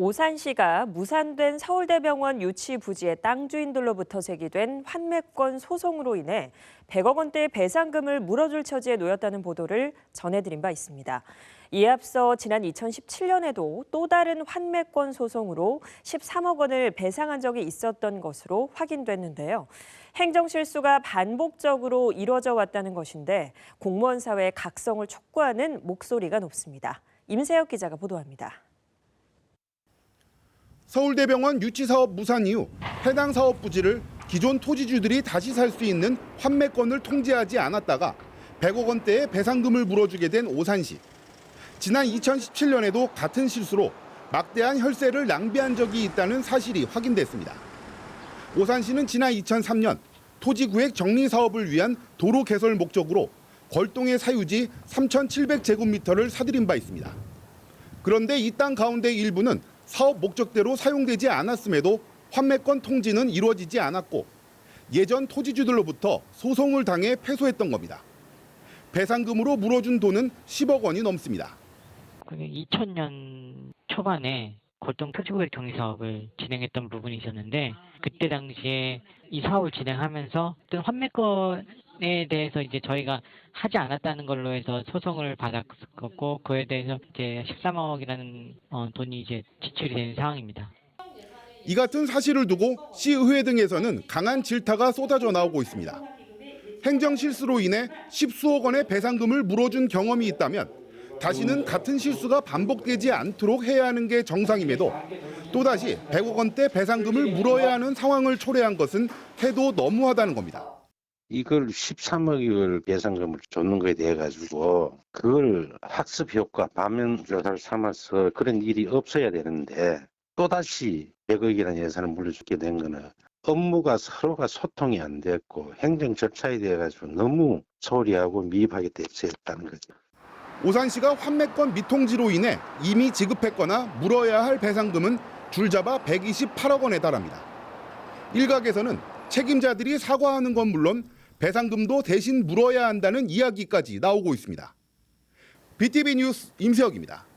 오산시가 무산된 서울대병원 유치 부지의 땅 주인들로부터 제기된 환매권 소송으로 인해 100억 원대의 배상금을 물어줄 처지에 놓였다는 보도를 전해드린 바 있습니다. 이에 앞서 지난 2017년에도 또 다른 환매권 소송으로 13억 원을 배상한 적이 있었던 것으로 확인됐는데요. 행정 실수가 반복적으로 이뤄져 왔다는 것인데 공무원 사회의 각성을 촉구하는 목소리가 높습니다. 임세혁 기자가 보도합니다. 서울대병원 유치 사업 무산 이후 해당 사업 부지를 기존 토지주들이 다시 살 수 있는 환매권을 통제하지 않았다가 100억 원대의 배상금을 물어주게 된 오산시. 지난 2017년에도 같은 실수로 막대한 혈세를 낭비한 적이 있다는 사실이 확인됐습니다. 오산시는 지난 2003년 토지구획 정리 사업을 위한 도로 개설 목적으로 걸동의 사유지 3,700제곱미터를 사들인 바 있습니다. 그런데 이 땅 가운데 일부는 사업 목적대로 사용되지 않았음에도 환매권 통지는 이루어지지 않았고 예전 토지주들로부터 소송을 당해 패소했던 겁니다. 배상금으로 물어준 돈은 10억 원이 넘습니다. 그게 2000년 초반에 골동 토지구획 정리 사업을 진행했던 부분이 있었는데 그때 당시에 이 사업을 진행하면서 어떤 환매권 에 대해서 이제 저희가 하지 않았다는 걸로 해서 소송을 받았었고 그에 대해서 이제 13억이라는 어, 돈이 이제 지출이 된 상황입니다. 이 같은 사실을 두고 시의회 등에서는 강한 질타가 쏟아져 나오고 있습니다. 행정 실수로 인해 십수억 원의 배상금을 물어준 경험이 있다면 다시는 같은 실수가 반복되지 않도록 해야 하는 게 정상임에도 또다시 100억 원대 배상금을 물어야 하는 상황을 초래한 것은 해도 너무하다는 겁니다. 이걸 13억을 배상금을 줬는 거에 대해 가지고 그걸 학습 효과 반면 교사를 삼아서 그런 일이 없어야 되는데 또다시 100억이라는 예산을 물려주게 된 거는 업무가 서로가 소통이 안 됐고 행정 절차에 대해 가지고 너무 소홀히하고 미흡하게 대처했다는 거죠. 오산시가 환매권 미통지로 인해 이미 지급했거나 물어야 할 배상금은 줄잡아 128억 원에 달합니다. 일각에서는 책임자들이 사과하는 건 물론 배상금도 대신 물어야 한다는 이야기까지 나오고 있습니다. BTV 뉴스 임세혁입니다.